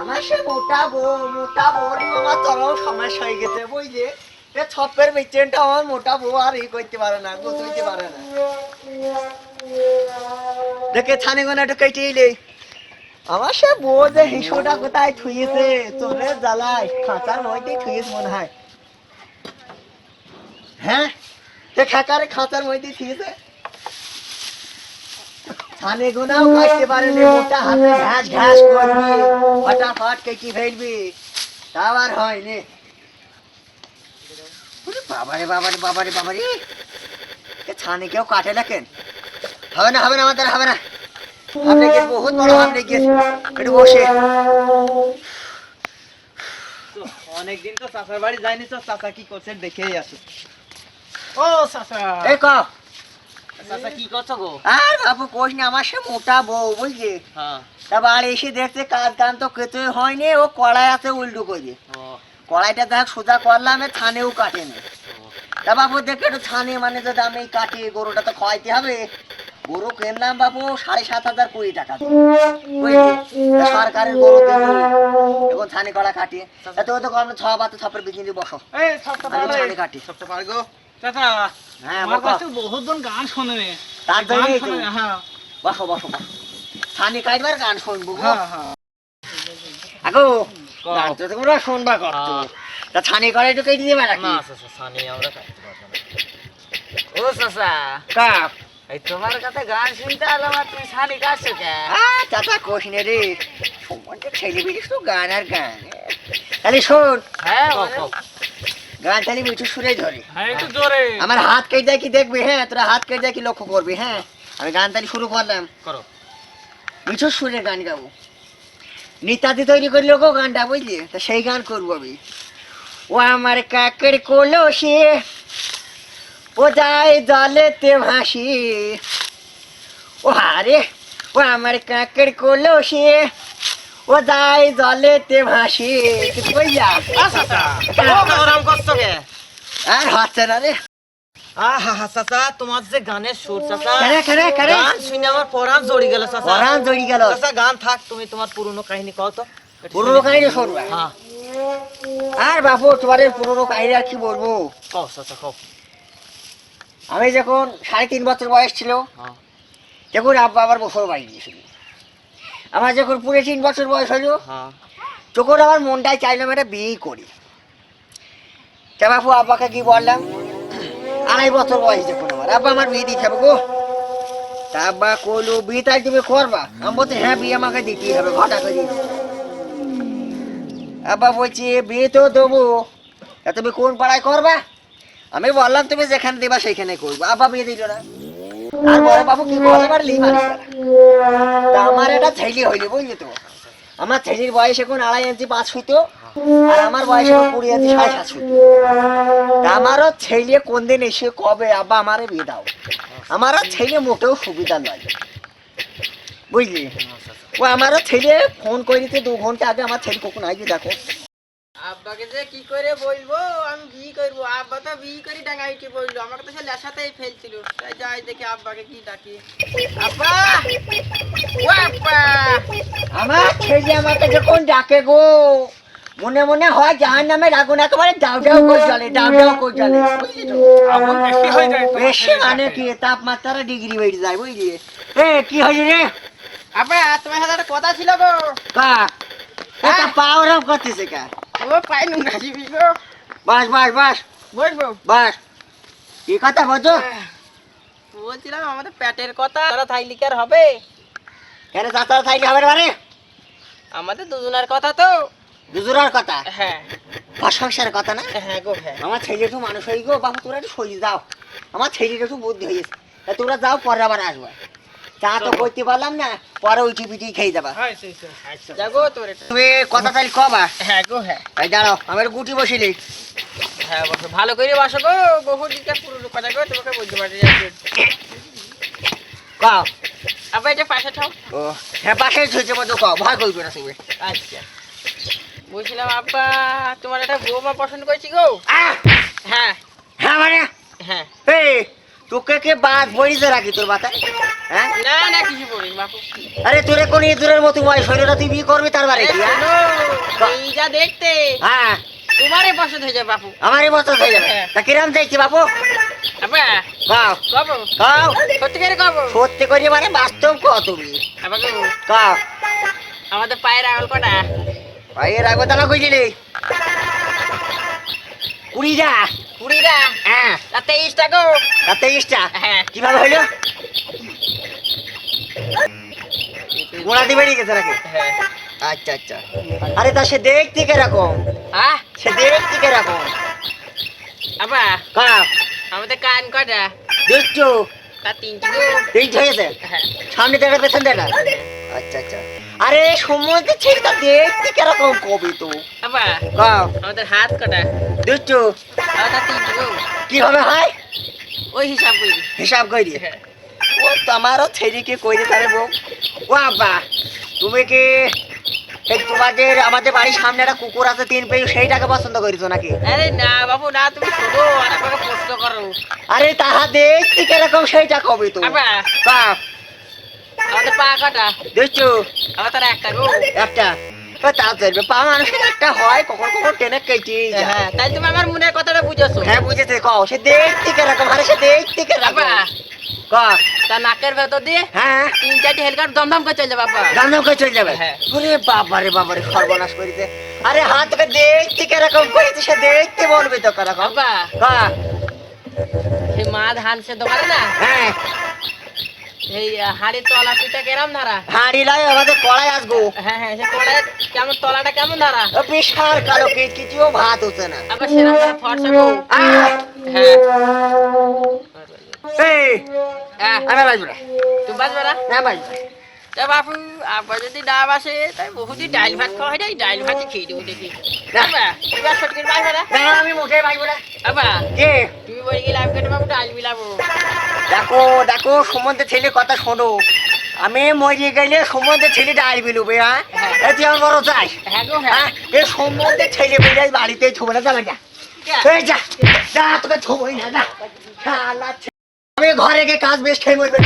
আমার সে মোটা মোটা সমস্যা হয়ে গেছে, বুঝলি? এ ছপের বেচেনটা আমার মোটা বউ আর ই করতে পারে না গুছাইতে পারে না। দেখে ছানে গোনা একটু কেটে এলে। আমার সে বউ যে হিসোটা কোথায় থুয়েছে তোরে জ্বালায় খাঁচার মধ্যেই থুয়েছে মনে হয়। হ্যাঁ? খাঁচার সে খাঁচারে খাঁচার মধ্যেই থুয়েছে ছানে গোনাও কাটতে পারেনি মোটা হাতে ঘাস ঘাস করবি ফটাফট কেটে ফেলবি তাও আর হয়নি ওরে বাবারে বাবারে বাবারে বাবারে এ ছানে কেউ কাটে না কেন হবে না হবে না আমাদের হবে না আপনি গিয়ে বহুত বড় আপনি গিয়ে একটু বসে অনেকদিন তো চাচার বাড়ি যায়নি তো চাচা কি করছে দেখেই আসো ও চাচা এই ক চাচা কি করছ গো? আর বাবু কোষ না আমার সে মোটা বউ বুঝলি? হ্যাঁ। তা বাড়ি এসে দেখতে কাজ কান তো হয়নি ও কড়াই আছে উল্টো করে। কড়াইটা দেখ সোজা করলাম এ ছানেও কাটেনি। তা বাবু দেখে একটু ছানে মানে যদি আমি কাটি গরুটা তো খাওয়াইতে হবে। গরু কিনলাম বাবু সাড়ে সাত হাজার কুড়ি টাকা। সরকারের গরু এখন ছানি কড়া কাটি। তা কম ছ বাতে ছপের বিকিনি বসো। আমি ছানি কাটি। সবটা পারে চাচা হ্যাঁ আমার কাছে গান শোনে তার জন্যই তো। হ্যাঁ। বসো বসো বসো। ছানি গান শুনব হ্যাঁ হ্যাঁ। আগো গান তো তোমরা শুনবা করতো হ্যাঁ। তা ছানি কড়াই তো কেটে দিবে নাকি? না চাচা সানি আমরা খাইতে পারব ও চাচা। কাপ এই তোমার কাছে গান শুনতে আর তুমি সানি কাটছো কে? আহ, চাচা কোষ নে রে। সময়টা ছেলে বেরিস তো গান আর গান। তাহলে শোন। হ্যাঁ। গান সুরে ধরে হ্যাঁ একটু জোরে। আমার হাত কেটে দেয় কি দেখবি? হ্যাঁ তোরা হাত কেটে দেয় কি লক্ষ্য করবি? হ্যাঁ আমি গান তাহলে শুরু করলাম। করো। মিঠু সুরে গান গাবো। নিতাতি তৈরি করল গো গানটা বুঝলি? তা সেই গান করব আমি। ও আমার কাকের কলসে ও যায় জলেতে ভাসি। ও আরে ও আমার কাকের কলসে ও যায় জলেতে ভাসি। করছ কে আর হচ্ছে না রে আহা হা চাচা তোমার যে গানের সুর চাচা। কারে কারে কারে। গান শুনে আমার পরাণ জড়ি গেল চাচা। পরাণ জড়ি গেল। চাচা গান থাক তুমি তোমার পুরনো কাহিনী কও তো। একটু কাহিনী শুনবা? হ্যাঁ। আর বাবু তোমার এই কাহিনী আর কি বলব? কও চাচা কও। আমি যখন সাড়ে তিন বছর বয়স ছিল হ্যাঁ। তখন আব্বা আবার বছর বাড়ি দিয়েছিল আমার যখন পুরো তিন বছর বয়স হলো হ্যাঁ। তখন আমার মনটাই চাইলাম একটা বিয়ে করি। তা বাবু আব্বাকে কি বললাম? আড়াই বছর বয়স যখন আমার আব্বা আমার বিয়ে দিতে হবে গো। তা আব্বা কইলো, বিয়ে তাই তুমি করবা? আমি বলছি হ্যাঁ বিয়ে আমাকে দিতেই হবে, ঘটা করে। আব্বা বলছি, বিয়ে তো দেবো। তা তুমি কোন পাড়ায় করবা? আমি বললাম, তুমি যেখানে দিবা সেখানে করব। আব্বা বিয়ে দিল না। আর বড় বাবু কি বলে? পারলি তা আমার এটা ছেলে হইলি, বুঝলি তো? আমার ছেলের বয়স এখন আড়াই ইঞ্চি পাঁচ ফুটো আর আমার বয়স এখন কুড়ি ইঞ্চি সাড়ে সাত ফুটো। আমারও ছেলে কোন দিন এসে কবে আব্বা আমারে বিয়ে দাও? আমারও ছেলে মোটেও সুবিধা নয়। বুঝলি? ও আমারও ছেলে ফোন করে দিতে দু ঘণ্টা আগে আমার ছেলে কখন আসবে দেখো। আব্বাকে যে কি করে বলব? আমি বিয়ে করব? আব্বা তো বিয়ে করে ডাঙাইটি বলল। আমাকে তো সে লেসাতেই ফেলছিল। তাই যাই দেখি আব্বাকে কি ডাকি। আব্বা! ও আব্বা! আমার ছেলে আমাকে যখন ডাকে গো? মনে মনে হয় জাহান নামে আগুন একেবারে ডাউ ডাউ করে জ্বলে ডাউ ডাউ করে আগুন বেশি মানে কি? তাপমাত্রা ডিগ্রি বেড়ে যায় বুঝলি? এ কি হয়েছে রে? তোমার সাথে একটা কথা ছিল গো। এটা পাওয়ার অফ করতেছে কা? ও পাই নুন আসবি গো। বাস বাস বাস। বলব বাস। কি কথা বলছো? বলছিলাম আমাদের পেটের কথা তারা থাইলি কি আর হবে? কেন চাচা থাইলে হবে মানে? আমাদের দুজনের কথা তো। দুজোরার কথা? হ্যাঁ। সংসারের কথা না? হ্যাঁ গো হ্যাঁ। আমার ছেলে একটু মানুষ হয়ে গো বাবু তোরা একটু সরিয়ে যাও আমার ছেলেটা একটু বুদ্ধি হয়েছে তোরা যাও পরে আবার আসবে। চা তো করতে পারলাম না পরে উঠি পিঠি খেয়ে যাবা। হ্যাঁ, সেই, সেই। যাগো তোর তুমি কথা তাহলে কবা হ্যাঁ গো হ্যাঁ। এই দাঁড়াও আমার গুটি বসিলি। হ্যাঁ বসো। ভালো করে বসো গো। বহু দিকে পুরো কথা গো তোমাকে বলতে পারি কও। আবার এটা পাশে থাও ও হ্যাঁ পাশে ঝুঁচে মতো কও ভয় করবে না তুমি। আচ্ছা। বলছিলাম আব্বা তোমার একটা বৌমা পছন্দ করেছি গো। হ্যাঁ। হ্যাঁ মানে? হ্যাঁ। এই তোকে কে বাদ বইছে রাখি তোর মাথায়? হ্যাঁ? না না কিছু বলিস বাপু। আরে তোরে কোন ইঁদুরের মতো বয়স হইল না তুই বিয়ে করবি তার এ কি? এই যা দেখতে হ্যাঁ। তোমারই পছন্দ হয়ে যাবে বাপু। আমারই মতো হয়ে যাবে। হ্যাঁ। তা কিরাম দেখছি বাপু? আব্বা সত্যি করে সত্যি করে মানে বাস্তব কও তুমি। আমাদের পায়ের আঙুল কটা? ভাইয়ের আগে তালা কইছিলি কুড়িটা। কুড়িটা? হ্যাঁ। তেইশটা গো। আর তেইশটা? হ্যাঁ। কীভাবে হইল? গোড়া দিয়ে বেরিয়ে গেছে নাকি? হ্যাঁ। আচ্ছা আচ্ছা। আরে তা সে দেখতে কীরকম? আহ? সে দেখতে কীরকম? আব্বা কা আমাদের কান কটা দুষ্টু তা তিনটি হয়েছে হ্যাঁ সামনে দেখা পেছন দেখা আচ্ছা আচ্ছা আরে সমুদ্রে ছেলেটা দেখতে কীরকম কবি তো আমাদের হাত কটা কীভাবে হয় ওই হিসাব করি হিসাব করি ও তোমারও ছেলেকে ও আব্বা তুমি কি এই তোমাদের আমাদের বাড়ির সামনে একটা কুকুর আছে তিন পেয়ে সেইটাকে পছন্দ করিছো নাকি? আরে না বাবু না তুমি শোনো আমাকে প্রশ্ন করো। আরে তাহা দেখতে কীরকম সেইটা কবি তো আমাদের পা কটা? দুষ্টু আমার তার একটা গো। একটা। তা চলবে পা মানুষের একটা হয় কখন কখন টেনে কেটে হ্যাঁ তাই তুমি আমার মনের কথাটা বুঝেছ। হ্যাঁ বুঝেছে কও সে দেখতে কীরকম আরে সে দেখতে কীরকম। কা নাকের ভেতর দিয়ে হ্যাঁ। তিন চারটি হেলিকপ্টার দমদম করে চলে যাবে বাবা। গান্ধব করে চলে যাবে? হ্যাঁ। সর্বনাশ করিতে আরে হাত দেখতে কীরকম করিতে সে দেখতে বলবে তো কীরকম বাবা। মা ধান সে দোকানে না? হ্যাঁ। এই হাড়ির তলা পিঠা কেরাম ধারা? হাঁড়ি লাই আমাদের কড়াই আসব। হ্যাঁ হ্যাঁ সে কড়াই কেমন তলাটা কেমন ধারা? ও বিশাল কালো কিছুও ভাত হচ্ছে না। আবার ফর্সা হ্যাঁ। এই, হ্যাঁ। আমি বাজবো না। তুমি বাজবে না? না বাজবো তা বাপু আব্বা যদি না বাসে তাই বহুদিন ডাইল ভাত খাওয়া হয় নাই ডাইল ভাত খেয়ে দেবো দেখি। না। আব্বা তুমি আর সটকির বাজবে না? না আমি মুখে বাজবো না। আব্বা কে? তুমি বলে গেলে আমি কেটে বাবু ডাইল মিলাবো। দেখো দেখো সম্বন্ধে ছেলে কথা শোনো। আমি মরিয়ে গেলে সম্বন্ধে ছেলেটা আসবি লুবে হ্যাঁ? হ্যাঁ। তুই আমার বড় চাই হ্যাঁ হ্যাঁ। এ সম্বন্ধে ছেলে বেড়ে বাড়িতে ছবি না। চালা যা যা তোকে ছবই না যা। আমি ঘরে গিয়ে কাজ বেশ খেয়ে মরবে